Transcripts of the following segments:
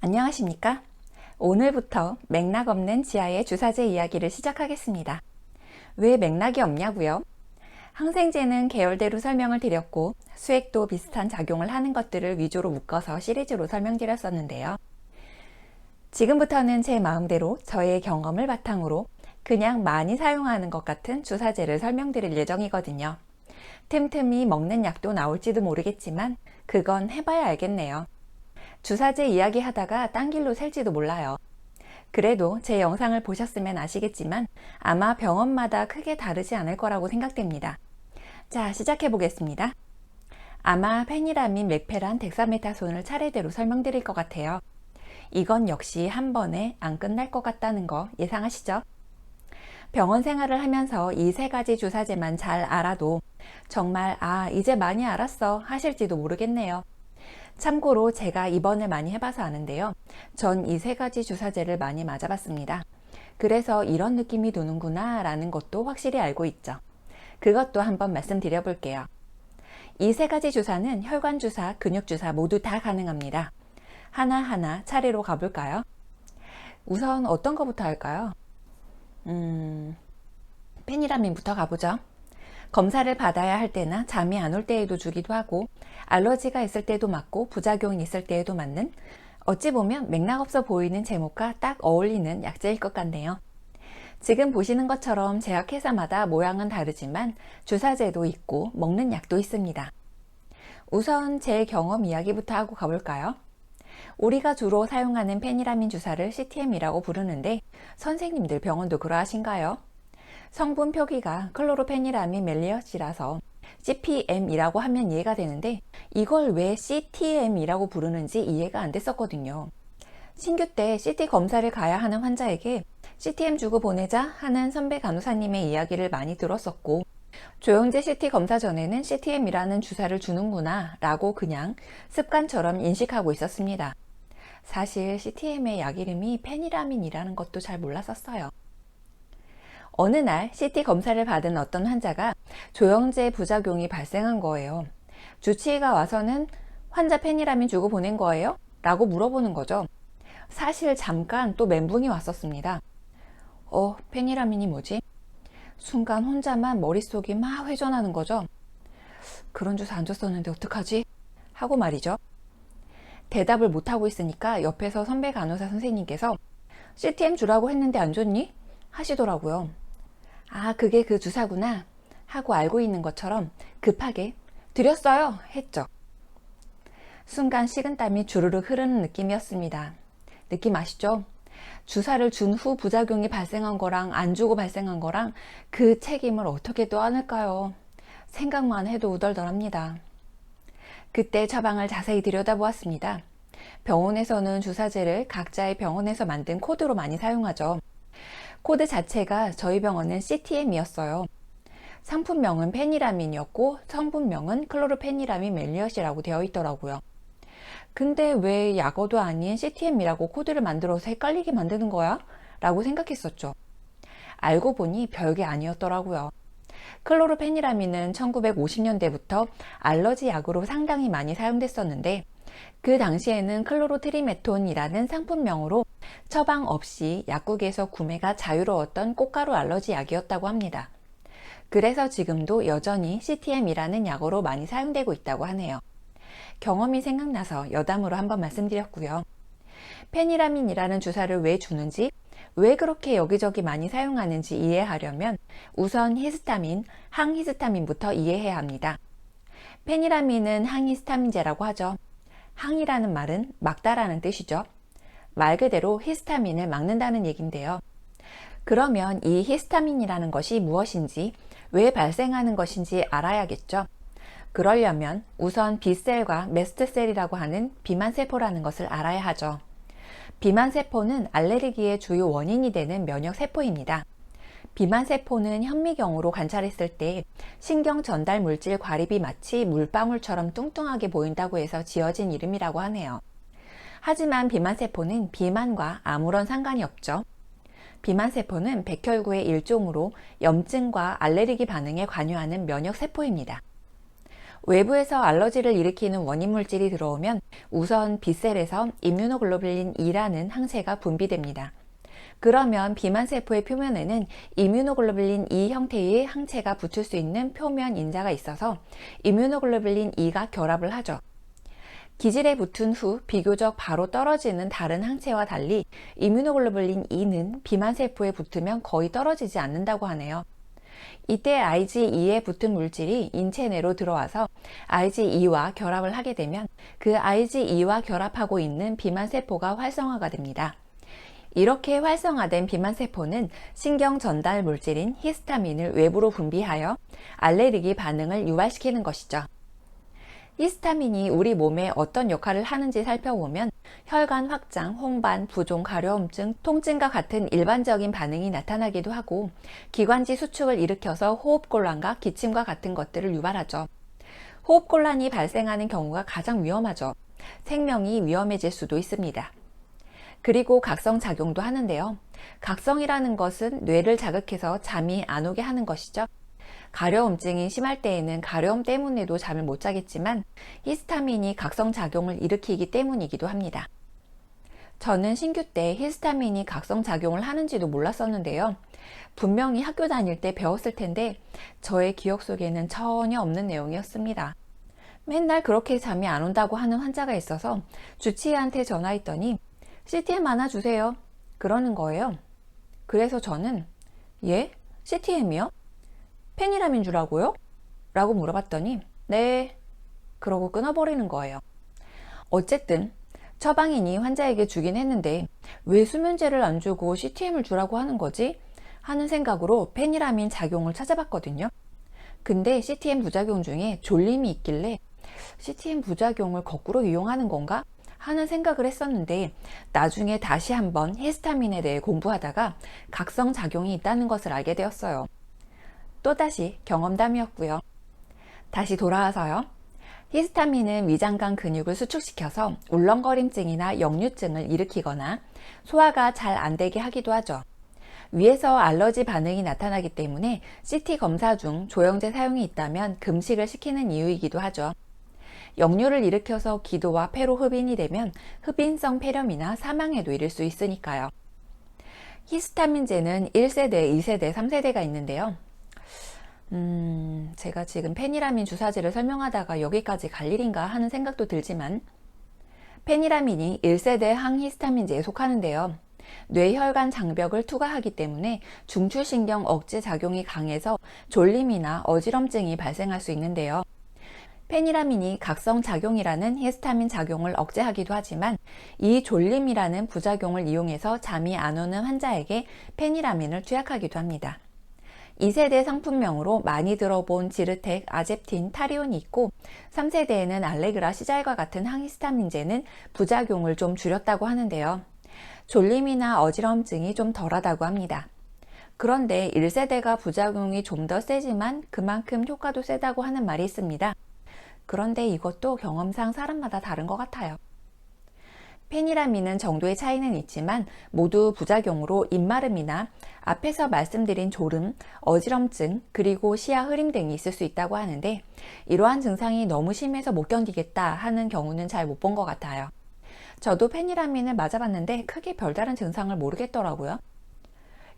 안녕하십니까? 오늘부터 맥락 없는 지하의 주사제 이야기를 시작하겠습니다. 왜 맥락이 없냐고요? 항생제는 계열대로 설명을 드렸고 수액도 비슷한 작용을 하는 것들을 위주로 묶어서 시리즈로 설명드렸었는데요. 지금부터는 제 마음대로 저의 경험을 바탕으로 그냥 많이 사용하는 것 같은 주사제를 설명드릴 예정이거든요. 틈틈이 먹는 약도 나올지도 모르겠지만 그건 해봐야 알겠네요. 주사제 이야기 하다가 딴 길로 셀지도 몰라요. 그래도 제 영상을 보셨으면 아시겠지만 아마 병원마다 크게 다르지 않을 거라고 생각됩니다. 자, 시작해 보겠습니다. 아마 페니라민, 맥페란, 덱사메타손을 차례대로 설명드릴 것 같아요. 이건 역시 한 번에 안 끝날 것 같다는 거 예상하시죠? 병원 생활을 하면서 이 세 가지 주사제만 잘 알아도 정말 아, 이제 많이 알았어 하실지도 모르겠네요. 참고로 제가 입원을 많이 해봐서 아는데요. 전 이 세 가지 주사제를 많이 맞아봤습니다. 그래서 이런 느낌이 드는구나 라는 것도 확실히 알고 있죠. 그것도 한번 말씀드려 볼게요. 이 세 가지 주사는 혈관 주사, 근육 주사 모두 다 가능합니다. 하나하나 차례로 가볼까요? 우선 어떤 거부터 할까요? 음, 페니라민부터 가보죠. 검사를 받아야 할 때나 잠이 안 올 때에도 주기도 하고 알러지가 있을 때도 맞고 부작용이 있을 때에도 맞는 어찌 보면 맥락 없어 보이는 제목과 딱 어울리는 약제일 것 같네요. 지금 보시는 것처럼 제약회사마다 모양은 다르지만 주사제도 있고 먹는 약도 있습니다. 우선 제 경험 이야기부터 하고 가볼까요? 우리가 주로 사용하는 페니라민 주사를 CTM이라고 부르는데 선생님들 병원도 그러하신가요? 성분 표기가 클로로페니라민 멜리어시라서 CPM이라고 하면 이해가 되는데 이걸 왜 CTM이라고 부르는지 이해가 안 됐었거든요. 신규 때 CT 검사를 가야 하는 환자에게 CTM 주고 보내자 하는 선배 간호사님의 이야기를 많이 들었었고 조영재 CT 검사 전에는 CTM이라는 주사를 주는구나 라고 그냥 습관처럼 인식하고 있었습니다. 사실 CTM의 약 이름이 페니라민이라는 것도 잘 몰랐었어요. 어느 날 CT 검사를 받은 어떤 환자가 조영제 부작용이 발생한 거예요. 주치의가 와서는 환자 페니라민 주고 보낸 거예요? 라고 물어보는 거죠. 사실 잠깐 또 멘붕이 왔었습니다. 어, 페니라민이 뭐지? 순간 혼자만 머릿속이 막 회전하는 거죠. 그런 주사 안 줬었는데 어떡하지? 하고 말이죠. 대답을 못하고 있으니까 옆에서 선배 간호사 선생님께서 CTM 주라고 했는데 안 줬니? 하시더라고요. 아, 그게 그 주사구나. 하고 알고 있는 것처럼 급하게 드렸어요. 했죠. 순간 식은땀이 주르륵 흐르는 느낌이었습니다. 느낌 아시죠? 주사를 준 후 부작용이 발생한 거랑 안 주고 발생한 거랑 그 책임을 어떻게 떠안을까요? 생각만 해도 우덜덜합니다. 그때 처방을 자세히 들여다보았습니다. 병원에서는 주사제를 각자의 병원에서 만든 코드로 많이 사용하죠. 코드 자체가 저희 병원은 CTM이었어요. 상품명은 페니라민이었고 성분명은 클로르페니라민 멜리엇이라고 되어 있더라고요. 근데 왜 약어도 아닌 CTM이라고 코드를 만들어서 헷갈리게 만드는 거야? 라고 생각했었죠. 알고 보니 별게 아니었더라고요. 클로르페니라민은 1950년대부터 알러지 약으로 상당히 많이 사용됐었는데 그 당시에는 클로로트리메톤이라는 상품명으로 처방 없이 약국에서 구매가 자유로웠던 꽃가루 알러지 약이었다고 합니다. 그래서 지금도 여전히 CTM이라는 약으로 많이 사용되고 있다고 하네요. 경험이 생각나서 여담으로 한번 말씀드렸고요. 페니라민이라는 주사를 왜 주는지, 왜 그렇게 여기저기 많이 사용하는지 이해하려면 우선 히스타민, 항히스타민부터 이해해야 합니다. 페니라민은 항히스타민제라고 하죠. 항이라는 말은 막다라는 뜻이죠. 말 그대로 히스타민을 막는다는 얘긴데요. 그러면 이 히스타민이라는 것이 무엇인지, 왜 발생하는 것인지 알아야겠죠. 그러려면 우선 B셀과 메스트셀이라고 하는 비만세포라는 것을 알아야 하죠. 비만세포는 알레르기의 주요 원인이 되는 면역세포입니다. 비만세포는 현미경으로 관찰했을 때 신경 전달 물질 과립이 마치 물방울처럼 뚱뚱하게 보인다고 해서 지어진 이름이라고 하네요. 하지만 비만세포는 비만과 아무런 상관이 없죠. 비만세포는 백혈구의 일종으로 염증과 알레르기 반응에 관여하는 면역세포입니다. 외부에서 알러지를 일으키는 원인 물질이 들어오면 우선 B셀에서 임뮤노글로불린 E라는 항체가 분비됩니다. 그러면 비만 세포의 표면에는 이뮤노글로불린 E 형태의 항체가 붙을 수 있는 표면 인자가 있어서 이뮤노글로불린 E가 결합을 하죠. 기질에 붙은 후 비교적 바로 떨어지는 다른 항체와 달리 이뮤노글로불린 E는 비만 세포에 붙으면 거의 떨어지지 않는다고 하네요. 이때 IgE에 붙은 물질이 인체 내로 들어와서 IgE와 결합을 하게 되면 그 IgE와 결합하고 있는 비만 세포가 활성화가 됩니다. 이렇게 활성화된 비만 세포는 신경 전달 물질인 히스타민을 외부로 분비하여 알레르기 반응을 유발시키는 것이죠. 히스타민이 우리 몸에 어떤 역할을 하는지 살펴보면 혈관 확장, 홍반, 부종, 가려움증, 통증과 같은 일반적인 반응이 나타나기도 하고 기관지 수축을 일으켜서 호흡곤란과 기침과 같은 것들을 유발하죠. 호흡곤란이 발생하는 경우가 가장 위험하죠. 생명이 위험해질 수도 있습니다. 그리고 각성작용도 하는데요. 각성이라는 것은 뇌를 자극해서 잠이 안 오게 하는 것이죠. 가려움증이 심할 때에는 가려움 때문에도 잠을 못 자겠지만 히스타민이 각성작용을 일으키기 때문이기도 합니다. 저는 신규 때 히스타민이 각성작용을 하는지도 몰랐었는데요. 분명히 학교 다닐 때 배웠을 텐데 저의 기억 속에는 전혀 없는 내용이었습니다. 맨날 그렇게 잠이 안 온다고 하는 환자가 있어서 주치의한테 전화했더니 CTM 하나 주세요. 그러는 거예요. 그래서 저는 예? CTM이요? 페니라민 주라고요? 라고 물어봤더니 네. 그러고 끊어버리는 거예요. 어쨌든 처방인이 환자에게 주긴 했는데 왜 수면제를 안 주고 CTM을 주라고 하는 거지? 하는 생각으로 페니라민 작용을 찾아봤거든요. 근데 CTM 부작용 중에 졸림이 있길래 CTM 부작용을 거꾸로 이용하는 건가? 하는 생각을 했었는데 나중에 다시 한번 히스타민에 대해 공부하다가 각성 작용이 있다는 것을 알게 되었어요. 또다시 경험담이었고요. 다시 돌아와서요. 히스타민은 위장관 근육을 수축시켜서 울렁거림증이나 역류증을 일으키거나 소화가 잘 안 되게 하기도 하죠. 위에서 알러지 반응이 나타나기 때문에 CT 검사 중 조영제 사용이 있다면 금식을 시키는 이유이기도 하죠. 역류를 일으켜서 기도와 폐로 흡인이 되면 흡인성 폐렴이나 사망에도 이를 수 있으니까요. 히스타민제는 1세대, 2세대, 3세대가 있는데요. 음, 제가 지금 페니라민 주사제를 설명하다가 여기까지 갈 일인가 하는 생각도 들지만 페니라민이 1세대 항히스타민제에 속하는데요. 뇌혈관 장벽을 투과하기 때문에 중추신경 억제 작용이 강해서 졸림이나 어지럼증이 발생할 수 있는데요. 페니라민이 각성 작용이라는 히스타민 작용을 억제하기도 하지만 이 졸림이라는 부작용을 이용해서 잠이 안 오는 환자에게 페니라민을 투약하기도 합니다. 2세대 상품명으로 많이 들어본 지르텍, 아제틴, 타리온이 있고 3세대에는 알레그라, 시잘과 같은 항히스타민제는 부작용을 좀 줄였다고 하는데요. 졸림이나 어지럼증이 좀 덜하다고 합니다. 그런데 1세대가 부작용이 좀 더 세지만 그만큼 효과도 세다고 하는 말이 있습니다. 그런데 이것도 경험상 사람마다 다른 것 같아요. 페니라민은 정도의 차이는 있지만 모두 부작용으로 입마름이나 앞에서 말씀드린 졸음, 어지럼증, 그리고 시야 흐림 등이 있을 수 있다고 하는데 이러한 증상이 너무 심해서 못 견디겠다 하는 경우는 잘 못 본 것 같아요. 저도 페니라민을 맞아봤는데 크게 별다른 증상을 모르겠더라고요.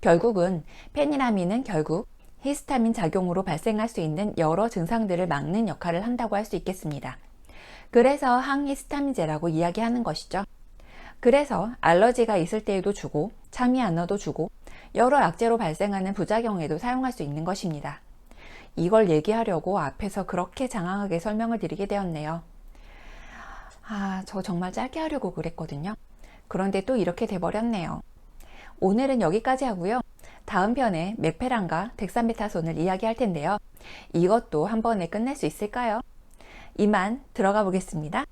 결국은 페니라민은 결국 히스타민 작용으로 발생할 수 있는 여러 증상들을 막는 역할을 한다고 할 수 있겠습니다. 그래서 항히스타민제라고 이야기하는 것이죠. 그래서 알러지가 있을 때에도 주고 잠이 안 와도 주고 여러 약제로 발생하는 부작용에도 사용할 수 있는 것입니다. 이걸 얘기하려고 앞에서 그렇게 장황하게 설명을 드리게 되었네요. 아, 저 정말 짧게 하려고 그랬거든요. 그런데 또 이렇게 돼버렸네요. 오늘은 여기까지 하고요. 다음 편에 메페란과 덱사메타손을 이야기할 텐데요. 이것도 한 번에 끝낼 수 있을까요? 이만 들어가 보겠습니다.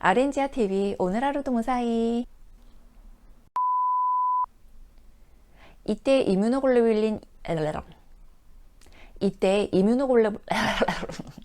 아렌지아 TV 오늘 하루도 무사히 이때 이뮤노글로불린 이때 이뮤노글로